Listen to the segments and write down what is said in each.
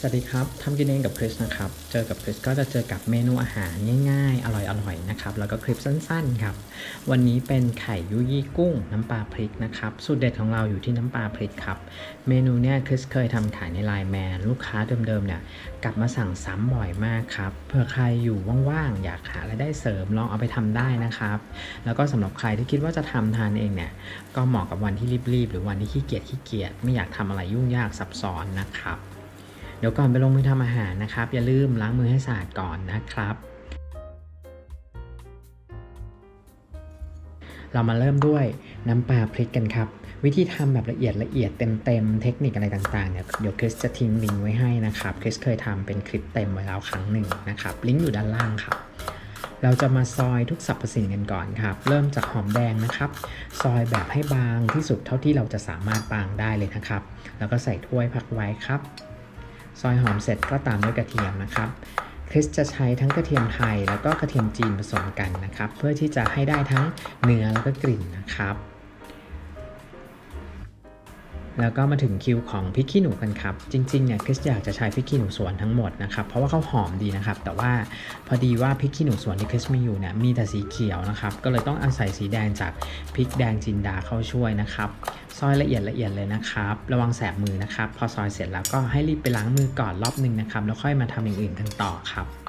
สวัสดีครับทำกินเองกับคริสนะครับ เจอกับคริสก็จะเจอกับเมนูอาหารง่ายๆ อร่อยๆนะครับ แล้วก็คลิปสั้นๆครับ วันนี้เป็นไข่ยุยี่กุ้งน้ำปลาพริกนะครับ สูตรเด็ดของเราอยู่ที่น้ำปลาพริกครับ เมนูเนี้ยคริสเคยทำขายในไลน์แมนลูกค้าเดิมๆเนี่ยกลับมาสั่งซ้ำบ่อยมากครับ เผื่อใครอยู่ว่างๆอยากหารายได้เสริมลองเอาไปทำได้นะครับ แล้วก็สำหรับใครที่คิดว่าจะทำทานเองเนี่ย ก็เหมาะกับวันที่รีบๆหรือวันที่ขี้เกียจขี้เกียจไม่อยากทำอะไรยุ่งยากซับซ้อนนะครับ เดี๋ยวก่อนไปลงมือทำอาหารนะครับ อย่าลืมล้างมือให้สะอาดก่อนนะครับ เรามาเริ่มด้วยน้ำปลาพริกกันครับ วิธีทำแบบละเอียดละเอียดเต็มๆเทคนิคอะไรต่างๆเนี่ยเดี๋ยวคริสจะทิ้งลิงก์ไว้ให้นะครับคริสเคยทำเป็นคลิปเต็มไว้แล้วครั้งหนึ่งนะครับลิงก์อยู่ด้านล่างครับเราจะมาซอยทุกสรรพสิ่งกันก่อนครับ เริ่มจากหอมแดงนะครับ ซอยแบบให้บางที่สุดเท่าที่เราจะสามารถบางได้เลยนะครับ แล้วก็ใส่ถ้วยพักไว้ครับ ซอยหอมเสร็จก็ตามด้วยกระเทียมนะครับคริสจะใช้ทั้งกระเทียมไทยแล้วก็กระเทียมจีนผสมกันนะครับ เพื่อที่จะให้ได้ทั้งเนื้อแล้วก็กลิ่นนะครับ แล้วก็มาถึงคิวของพริกขี้หนูกันครับ จริงๆเนี่ยคริสอยากจะใช้พริกขี้หนูสวนทั้งหมดนะครับ เพราะว่าเขาหอมดีนะครับ แต่ว่าพอดีว่าพริกขี้หนูสวนที่คริสมีอยู่เนี่ยมีแต่สีเขียวนะครับ ก็เลยต้องอาศัยสีแดงจากพริกแดงจินดาเข้าช่วยนะครับซอยละเอียดละเอียดเลยนะครับ ระวังแสบมือนะครับ พอซอยเสร็จแล้วก็ให้รีบไปล้างมือก่อนรอบหนึ่งนะครับ แล้วค่อยมาทำอย่างอื่นกันต่อครับ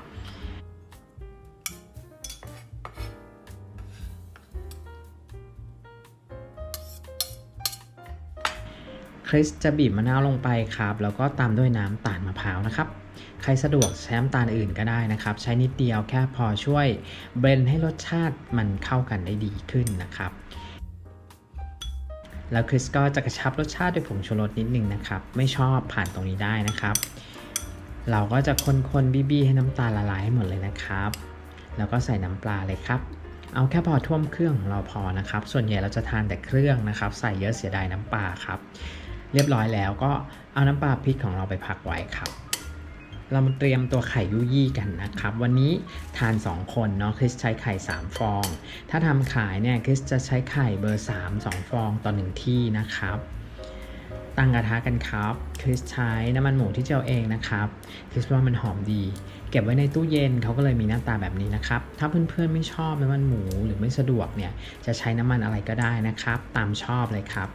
คริสจะบีบมะนาวลงไปครับ แล้วก็ตามด้วยน้ำตาลมะพร้าวนะครับ ใครสะดวกใช้น้ำตาลอื่นก็ได้นะครับ ใช้นิดเดียวแค่พอช่วยเบรนให้รสชาติมันเข้ากันได้ดีขึ้นนะครับ แล้วคริสก็จะกระชับรสชาติด้วยผงชูรสนิดนึงนะครับ ไม่ชอบผ่านตรงนี้ได้นะครับ เราก็จะคนๆบี้ๆให้น้ำตาลละลายให้หมดเลยนะครับ แล้วก็ใส่น้ำปลาเลยครับเอาแค่พอท่วมเครื่องของเราพอนะครับ ส่วนใหญ่เราจะทานแต่เครื่องนะครับ ใส่เยอะเสียดายน้ำปลาครับ เรียบร้อยแล้วก็เอาน้ำปลาพริกของเราไปพักไว้ครับเรามาเตรียมตัวไข่ยุยี่กันนะครับ วันนี้ทาน 2 คนเนาะคริสใช้ไข่ 3 ฟอง ถ้าทำขายเนี่ยคริสจะใช้ไข่เบอร์ 3 2 ฟองต่อ1ที่นะครับ ตั้งกระทะกันครับคริสใช้น้ำมันหมูที่เจียวเองนะครับคริสว่ามันหอมดี เก็บไว้ในตู้เย็นเขาก็เลยมีหน้าตาแบบนี้นะครับ ถ้าเพื่อนๆไม่ชอบน้ำมันหมูหรือไม่สะดวกเนี่ยจะใช้น้ำมันอะไรก็ได้นะครับ ตามชอบเลยครับ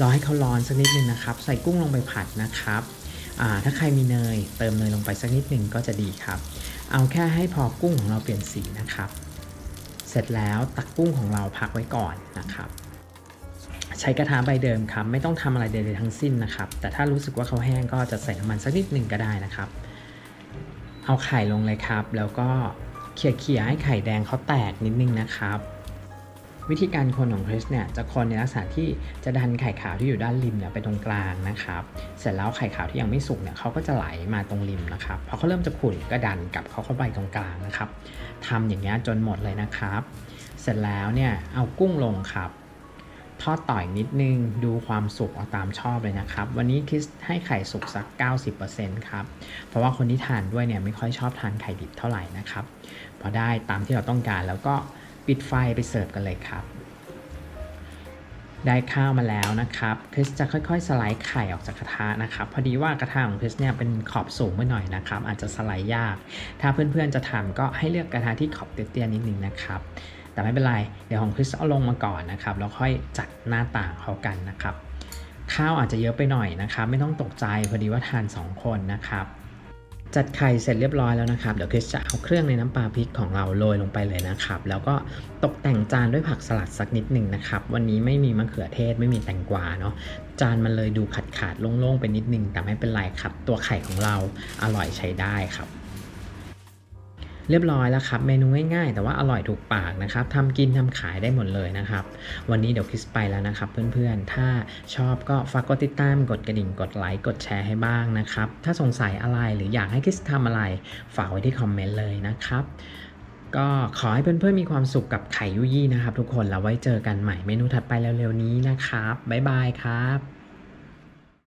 รอให้เขาร้อนสักนิดนึงนะครับ ใส่กุ้งลงไปผัดนะครับถ้าใครมีเนย เติมเนยลงไปสักนิดหนึ่งก็จะดีครับ เอาแค่ให้พอกุ้งของเราเปลี่ยนสีนะครับ เสร็จแล้วตักกุ้งของเราพักไว้ก่อนนะครับ ใช้กระทะใบเดิมครับ ไม่ต้องทำอะไรใดๆทั้งสิ้นนะครับ แต่ถ้ารู้สึกว่าเขาแห้งก็จะใส่น้ำมันสักนิดหนึ่งก็ได้นะครับ เอาไข่ลงเลยครับ แล้วก็เขี่ยๆให้ไข่แดงเขาแตกนิดนึงนะครับ วิธีการคนของคริสเนี่ยจะคนในลักษณะที่จะดันไข่ขาวที่อยู่ด้านริมเนี่ยไปตรงกลางนะครับ เสร็จแล้วไข่ขาวที่ยังไม่สุกเนี่ยเขาก็จะไหลมาตรงริมนะครับพอเขาเริ่มจะขุ่นก็ดันกลับเขาเข้าไปตรงกลางนะครับทำอย่างเงี้ยจนหมดเลยนะครับ เสร็จแล้วเนี่ยเอากุ้งลงครับทอดต่อยนิดนึงดูความสุกเอาตามชอบเลยนะครับ วันนี้คริสให้ไข่สุกสัก 90%ครับ เพราะว่าคนที่ทานด้วยเนี่ยไม่ค่อยชอบทานไข่ดิบเท่าไหร่นะครับ พอได้ตามที่เราต้องการแล้วก็ ปิดไฟไปเสิร์ฟกันเลยครับ ได้ข้าวมาแล้วนะครับคริสจะค่อยๆ สไลด์ไข่ออกจากกระทะนะครับ พอดีว่ากระทะของคริสเนี่ยเป็นขอบสูงไปหน่อยนะครับ อาจจะสไลด์ยาก ถ้าเพื่อนๆจะทำก็ให้เลือกกระทะที่ขอบเตี้ยๆนิดนึงนะครับแต่ไม่เป็นไร เดี๋ยวของคริสเอาลงมาก่อนนะครับ แล้วค่อยจัดหน้าต่างเขากันนะครับ ข้าวอาจจะเยอะไปหน่อยนะครับ ไม่ต้องตกใจพอดีว่าทาน 2 คนนะครับ จัดไข่เสร็จเรียบร้อยแล้วนะครับ เดี๋ยวคริสจะเอาเครื่องในน้ำปลาพริกของเราโรยลงไปเลยนะครับ แล้วก็ตกแต่งจานด้วยผักสลัดสักนิดหนึ่งนะครับ วันนี้ไม่มีมะเขือเทศไม่มีแตงกวาเนาะ จานมันเลยดูขาดขาดโล่งๆไปนิดนึง แต่ไม่เป็นไรครับ ตัวไข่ของเราอร่อยใช้ได้ครับ เรียบร้อยแล้วครับ เมนูง่ายๆ แต่ว่าอร่อยถูกปากนะครับทำกินทำขายได้หมดเลยนะครับ วันนี้เดี๋ยวคริสไปแล้วนะครับ เพื่อนๆ ถ้าชอบก็ฝากกดติดตาม กดกระดิ่ง กดไลค์ กดแชร์ให้บ้างนะครับ ถ้าสงสัยอะไรหรืออยากให้คริสทำอะไร ฝากไว้ที่คอมเมนต์เลยนะครับก็ขอให้เพื่อนๆมีความสุขกับไข่ยุยี่นะครับทุกคนแล้วไว้เจอกันใหม่เมนูถัดไปเร็วๆนี้นะครับ บ๊ายบายครับ